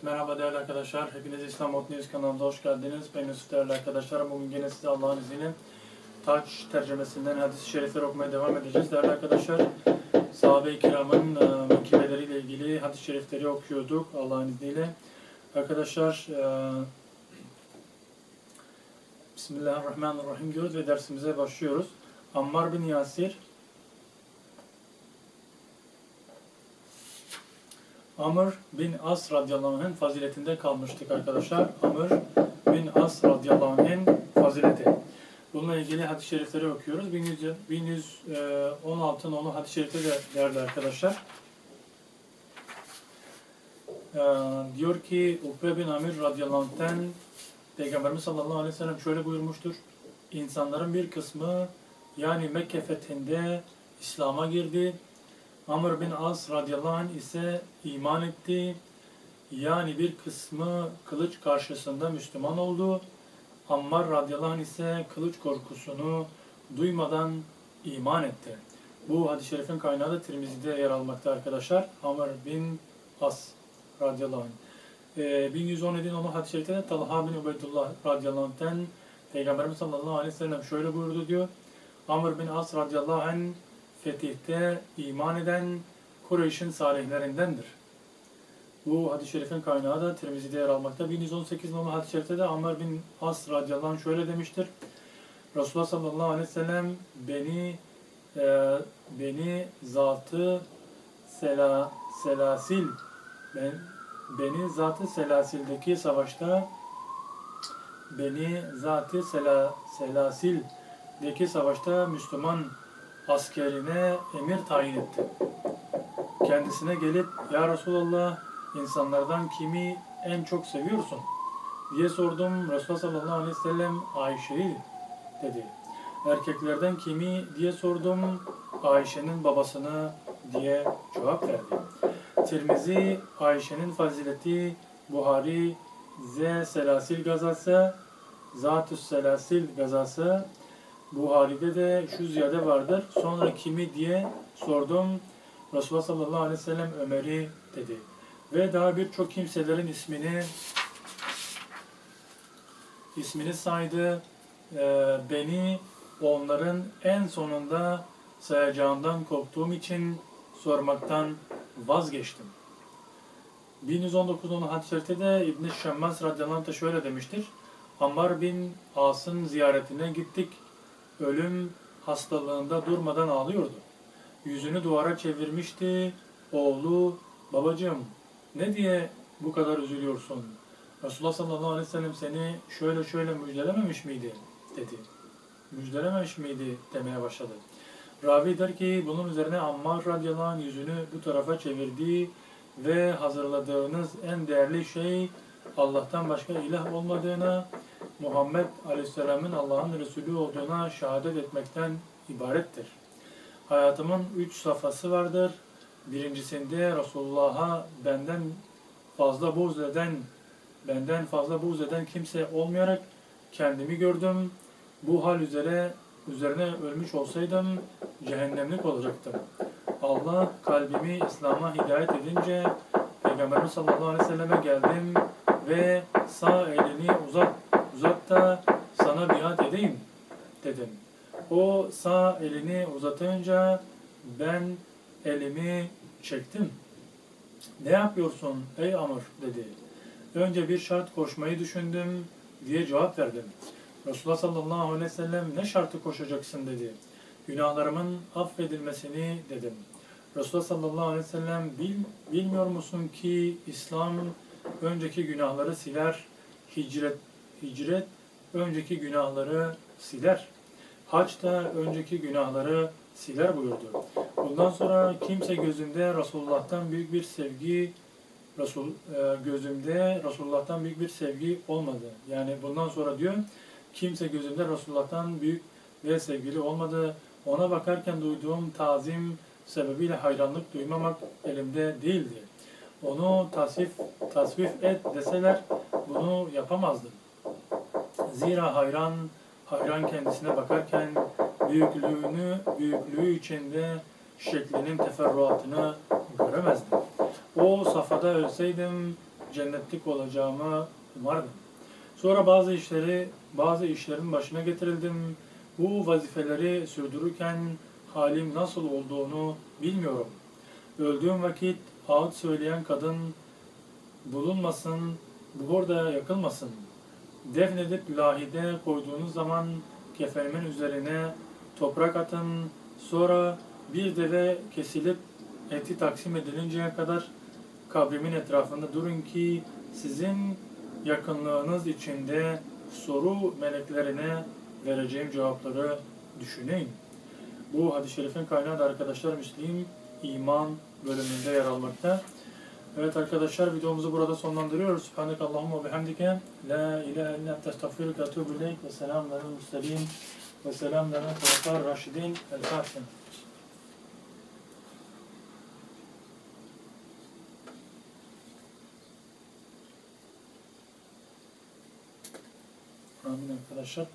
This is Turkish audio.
Evet merhaba değerli arkadaşlar. Hepiniz İslam Hot News kanalımıza hoş geldiniz. Ben Yusuf değerli arkadaşlar. Bugün yine size Allah'ın izniyle Taç tercümesinden hadis-i şerifler okumaya devam edeceğiz. Değerli arkadaşlar sahabe-i kiramın e, menkibeleriyle ilgili hadis-i şerifleri okuyorduk Allah'ın izniyle. Arkadaşlar e, Bismillahirrahmanirrahim diyoruz ve dersimize başlıyoruz. Ammar bin Yasir Amr bin As radıyallahu anh'ın faziletinde kalmıştık arkadaşlar. Amr bin As radıyallahu anh'ın fazileti. Bununla ilgili hadis-i şerifleri okuyoruz. 1100, 1116 nolu hadis-i şerifte de değerli arkadaşlar. Ee, diyor ki Ukbe bin Amir radıyallahu anh'ten Peygamberimiz sallallahu aleyhi ve sellem şöyle buyurmuştur. İnsanların bir kısmı yani Mekke fethinde İslam'a girdi. Amr bin As radıyallahu anh ise iman etti. Yani bir kısmı kılıç karşısında Müslüman oldu. Ammar radıyallahu anh ise kılıç korkusunu duymadan iman etti. Bu hadis-i şerifin kaynağı da Tirmizi'de yer almakta arkadaşlar. Amr bin As radıyallahu anh. Ee, 1117 nolu hadis-i şerifte de Talha bin Ubeydullah radıyallahu anh'ten Peygamberimiz sallallahu aleyhi ve sellem şöyle buyurdu diyor. Amr bin As radıyallahu anh fetihte iman eden Kureyş'in salihlerindendir. Bu hadis-i şerifin kaynağı da Tirmizi'de yer almakta. 1118 numaralı hadis-i şerifte de Ammar bin As radıyallahu şöyle demiştir. Resulullah sallallahu aleyhi ve sellem beni e, beni zatı sela, selasil ben, beni zatı selasildeki savaşta beni zatı sela, selasildeki savaşta Müslüman askerine emir tayin etti. Kendisine gelip Ya Resulallah insanlardan kimi en çok seviyorsun? diye sordum. Resulullah sallallahu aleyhi ve sellem Ayşe'yi dedi. Erkeklerden kimi diye sordum. Ayşe'nin babasını diye cevap verdi. Tirmizi Ayşe'nin fazileti Buhari Z Selasil gazası Zatüs Selasil gazası Buhari'de de şu ziyade vardır. Sonra kimi diye sordum. Resulullah sallallahu aleyhi ve sellem Ömer'i dedi. Ve daha birçok kimselerin ismini ismini saydı. Ee, beni onların en sonunda sayacağından korktuğum için sormaktan vazgeçtim. 1119 hadis-i de İbn-i Şemmas radıyallahu anh şöyle demiştir. Ammar bin As'ın ziyaretine gittik ölüm hastalığında durmadan ağlıyordu. Yüzünü duvara çevirmişti. Oğlu, babacığım ne diye bu kadar üzülüyorsun? Resulullah sallallahu aleyhi ve sellem seni şöyle şöyle müjdelememiş miydi? dedi. Müjdelememiş miydi demeye başladı. Ravi der ki bunun üzerine Ammar radıyallahu anh yüzünü bu tarafa çevirdi ve hazırladığınız en değerli şey Allah'tan başka ilah olmadığına Muhammed Aleyhisselam'ın Allah'ın Resulü olduğuna şehadet etmekten ibarettir. Hayatımın üç safhası vardır. Birincisinde Resulullah'a benden fazla buğz eden, benden fazla buğz eden kimse olmayarak kendimi gördüm. Bu hal üzere üzerine ölmüş olsaydım cehennemlik olacaktım. Allah kalbimi İslam'a hidayet edince Peygamberimiz sallallahu aleyhi ve selleme geldim ve sağ elini uzat uzakta sana biat edeyim dedim. O sağ elini uzatınca ben elimi çektim. Ne yapıyorsun ey Amr dedi. Önce bir şart koşmayı düşündüm diye cevap verdim. Resulullah sallallahu aleyhi ve sellem ne şartı koşacaksın dedi. Günahlarımın affedilmesini dedim. Resulullah sallallahu aleyhi ve sellem bil, bilmiyor musun ki İslam önceki günahları siler, hicret hicret önceki günahları siler. Hac da önceki günahları siler buyurdu. Bundan sonra kimse gözümde Resulullah'tan büyük bir sevgi Resul e, gözümde Resulullah'tan büyük bir sevgi olmadı. Yani bundan sonra diyor kimse gözümde Resulullah'tan büyük ve sevgili olmadı. Ona bakarken duyduğum tazim sebebiyle hayranlık duymamak elimde değildi. Onu tasvip, tasvip et deseler bunu yapamazdım. Zira hayran, hayran kendisine bakarken büyüklüğünü, büyüklüğü içinde şeklinin teferruatını göremezdim. O safhada ölseydim cennetlik olacağımı umardım. Sonra bazı işleri, bazı işlerin başına getirildim. Bu vazifeleri sürdürürken halim nasıl olduğunu bilmiyorum. Öldüğüm vakit ağıt söyleyen kadın bulunmasın, buhur da yakılmasın. Defnedip lahide koyduğunuz zaman kefenimin üzerine toprak atın, sonra bir deve kesilip eti taksim edilinceye kadar kabrimin etrafında durun ki sizin yakınlığınız içinde soru meleklerine vereceğim cevapları düşünün. Bu hadis-i şerifin kaynağı da arkadaşlar Müslim iman bölümünde yer almakta. Evet arkadaşlar videomuzu burada sonlandırıyoruz. Subhaneke Allahumma ve bihamdike. La ilahe illa ente estağfiruke ve etûbü ileyk. Ve selamun aleyhi murselin. Ve aleyhi ve raşidin. El Fatiha. Amin arkadaşlar.